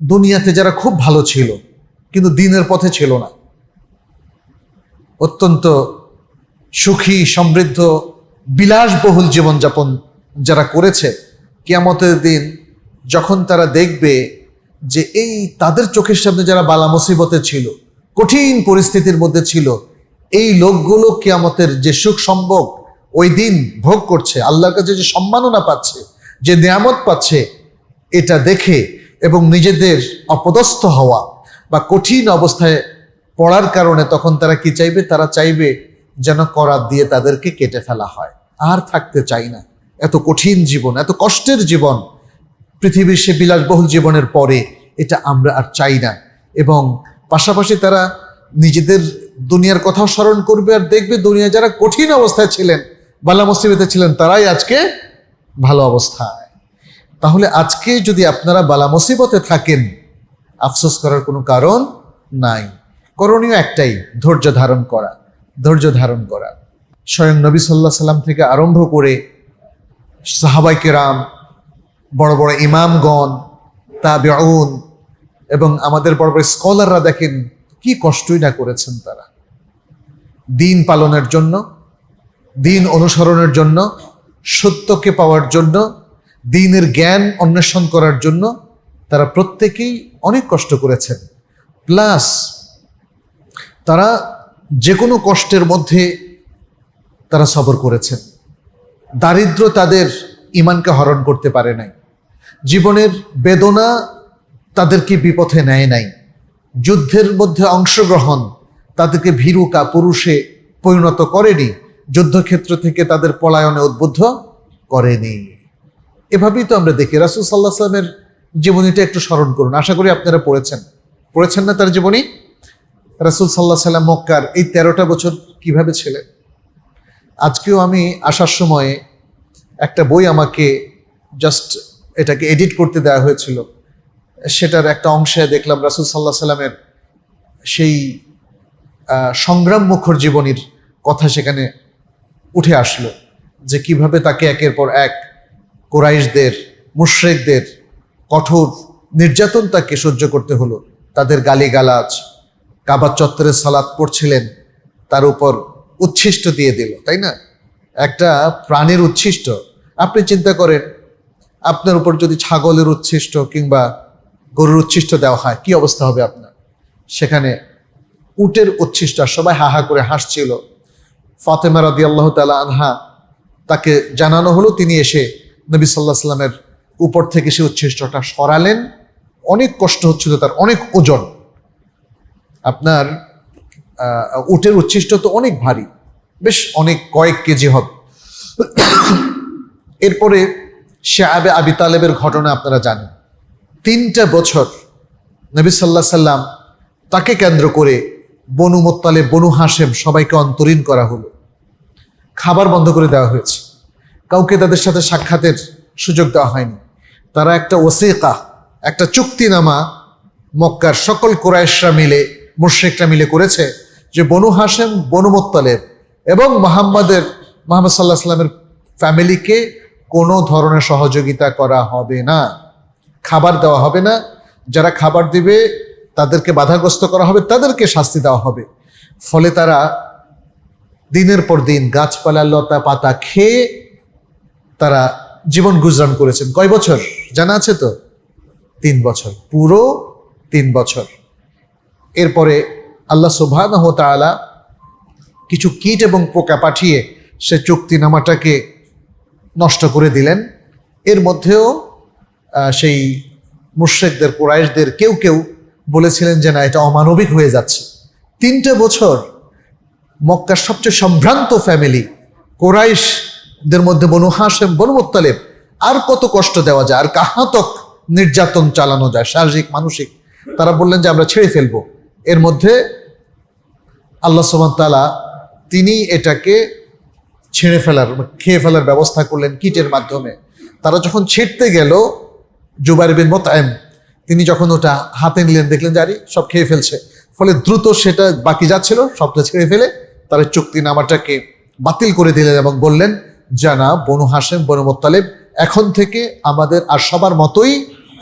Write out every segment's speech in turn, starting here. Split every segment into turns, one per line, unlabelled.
দুনিয়াতে যারা খুব ভালো ছিল, কিন্তু দিনের পথে ছিল না। অত্যন্ত সুখী, সমৃদ্ধ, বিলাসবহুল জীবনযাপন যারা করেছে, কিয়ামতের দিন যখন তারা দেখবে যে এই তাদের চোখের সামনে যারা বালা মুসিবতে ছিল, কঠিন পরিস্থিতির মধ্যে ছিল, এই লোকগুলো কিয়ামতের যে সুখ সম্ভোগ ওই দিন ভোগ করছে, আল্লাহর কাছে যে সম্মাননা পাচ্ছে, যে নিয়ামত পাচ্ছে, এটা দেখে এবং নিজেদের অপদস্থ হওয়া বা কঠিন অবস্থায় পড়ার কারণে তখন তারা কি চাইবে? তারা চাইবে যেন করাত দিয়ে তাদেরকে কেটে ফেলা হয়। আর থাকতে চাই না। এত কঠিন জীবন, এত কষ্টের জীবন পৃথিবীর সে বিলাসবহুল জীবনের পরে এটা আমরা আর চাই না। এবং পাশাপাশি তারা নিজেদের দুনিয়ার কথাও স্মরণ করবে আর দেখবে দুনিয়া যারা কঠিন অবস্থায় ছিলেন, বালা মুসিবতে ছিলেন, তারাই আজকে ভালো অবস্থায়। তাহলে আজকে যদি আপনারা বালা মুসিবতে থাকেন, আফসোস করার কোনো কারণ নাই। করণীয় একটাই, ধৈর্য ধারণ করা, ধৈর্য ধারণ করা। স্বয়ং নবী সাল্লাহ সাল্লাম থেকে আরম্ভ করে সাহাবাই কেরাম, বড় বড় ইমামগণ তা তাবেউন এবং আমাদের বড় বড় স্কলাররা দেখেন কি কষ্টই না করেছেন তারা। দিন পালনের জন্য, দিন অনুসরণের জন্য, সত্যকে পাওয়ার জন্য দিনের জ্ঞান অন্বেষণ করার জন্য তারা প্রত্যেকেই অনেক কষ্ট করেছেন। প্লাস তারা যে কোনো কষ্টের মধ্যে তারা সবর করেছেন। দারিদ্র তাদের ইমানকে হরণ করতে পারে নাই। জীবনের বেদনা তাদেরকে বিপথে নেয় নাই। যুদ্ধের মধ্যে অংশগ্রহণ তাদেরকে ভীরু পুরুষে পরিণত করেনি। যুদ্ধক্ষেত্র থেকে তাদের পলায়নে উদ্বুদ্ধ করেনি। এভাবেই তো আমরা দেখি। রাসুল সাল্লাহ সাল্লামের জীবনীটা একটু স্মরণ করুন। আশা করি আপনারা পড়েছেন। পড়েছেন না তার জীবনী? রাসুল সাল্লাহ সাল্লাম মক্কার এই তেরোটা বছর কীভাবে ছিলেন? আজকেও আমি আসার সময়ে একটা বই আমাকে জাস্ট এটাকে এডিট করতে দেওয়া হয়েছিল। সেটার একটা অংশে দেখলাম রাসুল সাল্লাহ সাল্লামের সেই সংগ্রাম মুখর জীবনীর কথা সেখানে উঠে আসলো যে কীভাবে তাকে একের পর এক কোরাইশদের, মুশ্রেকদের কঠোর নির্যাতন তাকে সহ্য করতে হলো। তাদের গালিগালাজ, কাবার চত্বরে সালাদ পড়ছিলেন, তার উপর উচ্ছিষ্ট দিয়ে দিল, তাই না? একটা প্রাণের উচ্ছিষ্ট। আপনি চিন্তা করেন, আপনার উপর যদি ছাগলের উচ্ছিষ্ট কিংবা গরুর উচ্ছিষ্ট দেওয়া হয়, কি অবস্থা হবে আপনার? সেখানে উটের উচ্ছিষ্ট সবাই হাহা করে হাসছিল। ফাতেমা রাদি আল্লাহ তালা আনহা তাকে জানানো হলো, তিনি এসে নবী সাল্লাহ সাল্লামের উপর থেকে সে উচ্ছিষ্টটা সরালেন। অনেক কষ্ট হচ্ছিল, তার অনেক ওজন। আপনার উটের উচ্ছিষ্ট তো অনেক ভারী, বেশ অনেক কয়েক কেজি হবে। এরপরে সে আবে আবি তালেবের ঘটনা আপনারা জানেন। তিনটা বছর নবী সাল্লাহ সাল্লাম তাকে কেন্দ্র করে বনু মোত্তালে বনু হাসেম সবাইকে অন্তরীণ করা হলো। খাবার বন্ধ করে দেওয়া হয়েছে। কাউকে তাদের সাথে সাক্ষাতের সুযোগ দেওয়া হয়নি। তারা একটা ওসিকা, একটা চুক্তিনামা মক্কার সকল কোরাইশরা মিলে, মুশ্রিকরা মিলে করেছে যে বনু হাসেম বনু এবং মোহাম্মদের, মোহাম্মদ সাল্লাহ সাল্লামের ফ্যামিলিকে কোনো ধরনের সহযোগিতা করা হবে না। খাবার দেওয়া হবে না। যারা খাবার দিবে, তাদেরকে বাধাগ্রস্ত করা হবে, তাদেরকে শাস্তি দেওয়া হবে। ফলে তারা দিনের পর দিন গাছপালা, লতা পাতা খেয়ে তারা জীবন গুজরান করেছেন। কয় বছর? জানা আছে তো? তিন বছর। পুরো তিন বছর। এরপরে আল্লাহ সুবহান তাআলা কিছু কীট এবং পোকা পাঠিয়ে সে চুক্তিনামাটাকে নষ্ট করে দিলেন। এর মধ্যেও সেই মুশ্রেকদের, কোরাইশদের কেউ কেউ বলেছিলেন যে না, এটা অমানবিক হয়ে যাচ্ছে। তিনটে বছর মক্কার সবচেয়ে সম্ভ্রান্ত ফ্যামিলি কোরাইশদের মধ্যে বনু হাসেম বনু মোত্তালেব, আর কত কষ্ট দেওয়া যায়, আর কাহাতক নির্যাতন চালানো যায়, শারীরিক, মানসিক। তারা বললেন যে আমরা ছেড়ে ফেলব। এর মধ্যে আল্লাহ সুবহান তাআলা তিনি এটাকে ছেড়ে ফেলার, খেয়ে ফেলার ব্যবস্থা করলেন কিটের মাধ্যমে। তারা যখন ছিটতে গেল, জুবাইর বিন মোতায়েম তিনি যখন ওটা হাতে নিলেন, দেখলেন যে আরে, সব খেয়ে ফেলছে। ফলে দ্রুত সেটা বাকি যাচ্ছিল, সবটা ছেড়ে ফেলে তারা চুক্তি নামাটাকে বাতিল করে দিলেন এবং বললেন জানা বনু হাসেম বনু মোত্তালেব, এখন থেকে আমাদের আর সবার মতোই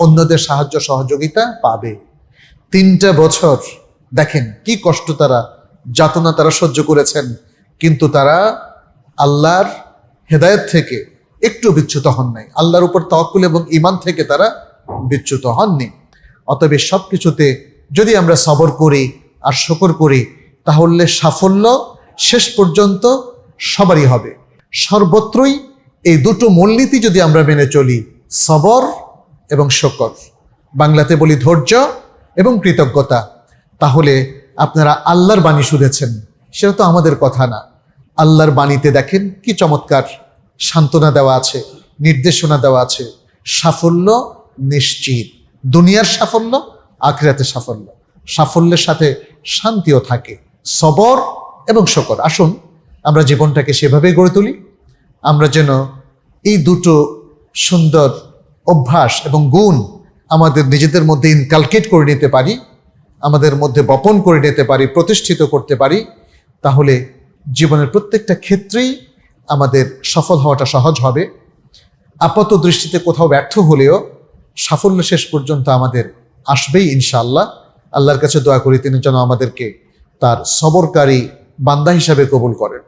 অন্যদের সাহায্য সহযোগিতা পাবে। তিনটা বছর, দেখেন কি কষ্ট তারা, যাতনা তারা সহ্য করেছেন, কিন্তু তারা আল্লাহর হেদায়েত থেকে একটু বিচ্যুত হন নাই। আল্লাহর উপর তওয়াক্কুল এবং ইমান থেকে তারা বিচ্যুত হননি। অতএব সব কিছুতে যদি আমরা সবর করি আর শকর করি, তাহলে সাফল্য শেষ পর্যন্ত সবারই হবে। সর্বত্রই এই দুটো মূলনীতি যদি আমরা মেনে চলি, সবর এবং শকর। বাংলাতে বলি ধৈর্য এবং কৃতজ্ঞতা। তাহলে আপনারা আল্লাহর বাণী শুনেছেন, সেটা তো আমাদের কথা না। আল্লাহর বাণীতে দেখেন কি চমৎকার সান্ত্বনা দেওয়া আছে, নির্দেশনা দেওয়া আছে। সাফল্য নিশ্চিত। দুনিয়ার সাফল্য আখরাতে সাফল্য। সাফল্যের সাথে শান্তিও থাকে। সবর এবং শকর। আসুন, আমরা জীবনটাকে সেভাবেই গড়ে তুলি। আমরা যেন এই দুটো সুন্দর অভ্যাস এবং গুণ আমাদের নিজেদের মধ্যে ইনকালকেট করে নিতে পারি, আমাদের মধ্যে বপন করে নিতে পারি, প্রতিষ্ঠিত করতে পারি, তাহলে জীবনের প্রত্যেকটা ক্ষেত্রেই আমাদের সফল হওয়াটা সহজ হবে। আপাত দৃষ্টিতে কোথাও ব্যর্থ হলেও সাফল্য শেষ পর্যন্ত আমাদের আসবেই ইনশাআল্লাহ। আল্লাহর কাছে দোয়া করি, তিনি যেন আমাদেরকে তার সবরকারী বান্দা হিসাবে কবুল করেন।